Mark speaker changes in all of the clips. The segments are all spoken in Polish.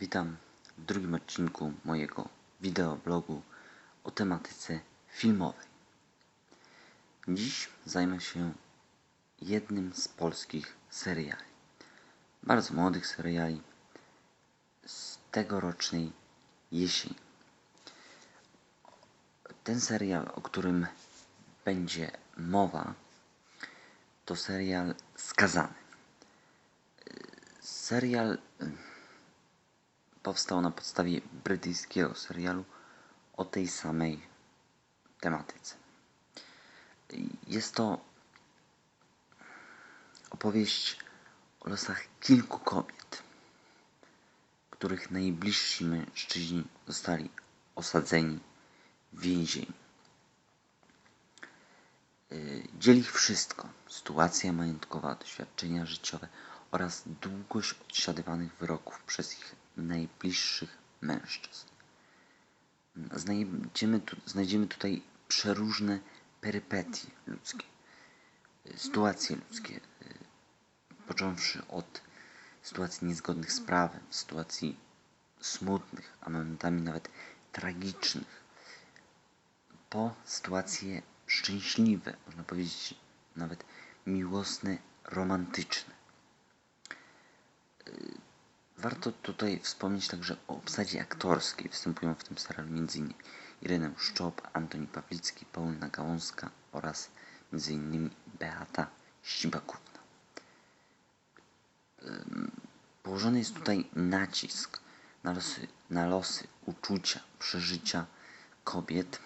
Speaker 1: Witam w drugim odcinku mojego wideoblogu o tematyce filmowej. Dziś zajmę się jednym z polskich seriali. Bardzo młodych seriali z tegorocznej jesieni. Ten serial, o którym będzie mowa, to serial Skazany. Serial powstał na podstawie brytyjskiego serialu o tej samej tematyce. Jest to opowieść o losach kilku kobiet, których najbliżsi mężczyźni zostali osadzeni w więzieniu. Dzieli ich wszystko: sytuacja majątkowa, doświadczenia życiowe oraz długość odsiadywanych wyroków przez ich najbliższych mężczyzn. Znajdziemy, tu, znajdziemy tutaj przeróżne perypetie ludzkie, sytuacje ludzkie, począwszy od sytuacji niezgodnych z prawem, sytuacji smutnych, a momentami nawet tragicznych, po sytuacje szczęśliwe, można powiedzieć nawet miłosne, romantyczne. Warto tutaj wspomnieć także o obsadzie aktorskiej. Występują w tym serialu m.in. Irena Szczop, Antoni Pawlicki, Paulina Gałązka oraz m.in. Beata Ścibakówna. Położony jest tutaj nacisk na losy, na losy, uczucia, przeżycia kobiet,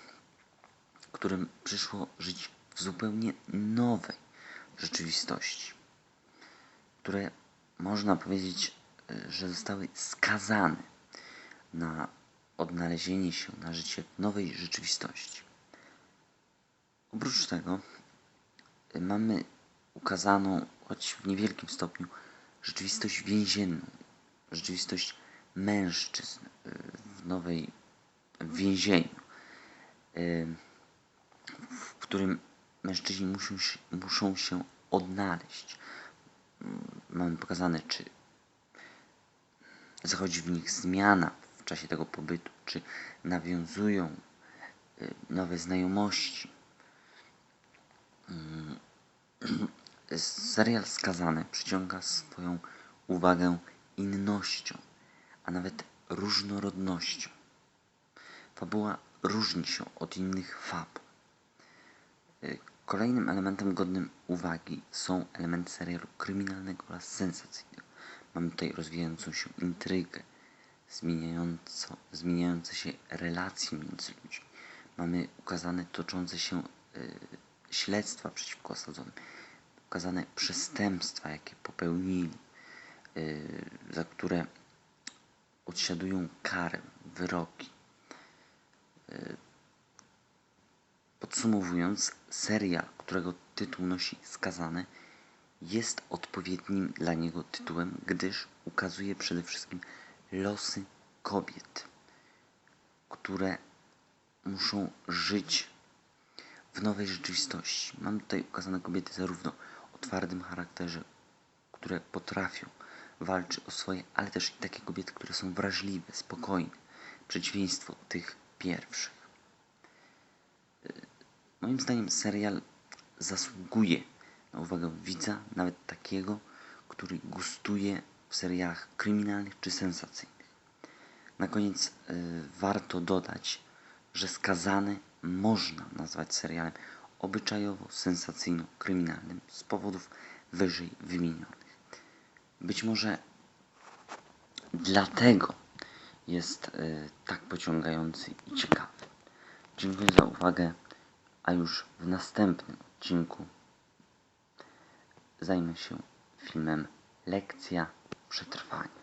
Speaker 1: którym przyszło żyć w zupełnie nowej rzeczywistości, które można powiedzieć że zostały skazane na odnalezienie się, na życie nowej rzeczywistości. Oprócz tego y, mamy ukazaną, choć w niewielkim stopniu, rzeczywistość więzienną, rzeczywistość mężczyzn y, w nowej w więzieniu, w którym mężczyźni muszą się odnaleźć. Mamy pokazane, czy zachodzi w nich zmiana w czasie tego pobytu, czy nawiązują y, nowe znajomości. Mm. Serial Skazany przyciąga swoją uwagę innością, a nawet różnorodnością. Fabuła różni się od innych fab. Y, kolejnym elementem godnym uwagi są elementy serialu kryminalnego oraz sensacyjnego. Mamy tutaj rozwijającą się intrygę, zmieniająco, zmieniające się relacje między ludźmi. Mamy ukazane toczące się y, śledztwa przeciwko osadzonym, ukazane przestępstwa, jakie popełnili, y, za które odsiadują karę, wyroki. Y, podsumowując, serial, którego tytuł nosi skazane, jest odpowiednim dla niego tytułem, gdyż ukazuje przede wszystkim losy kobiet, które muszą żyć w nowej rzeczywistości. Mam tutaj ukazane kobiety zarówno o twardym charakterze, które potrafią walczyć o swoje, ale też i takie kobiety, które są wrażliwe, spokojne. Przeciwieństwo tych pierwszych. Moim zdaniem serial zasługuje na uwagę widza, nawet takiego, który gustuje w serialach kryminalnych czy sensacyjnych. Na koniec y, warto dodać, że skazany można nazwać serialem obyczajowo-sensacyjno-kryminalnym z powodów wyżej wymienionych. Być może dlatego jest y, tak pociągający i ciekawy. Dziękuję za uwagę, a już w następnym odcinku zajmę się filmem Lekcja przetrwania.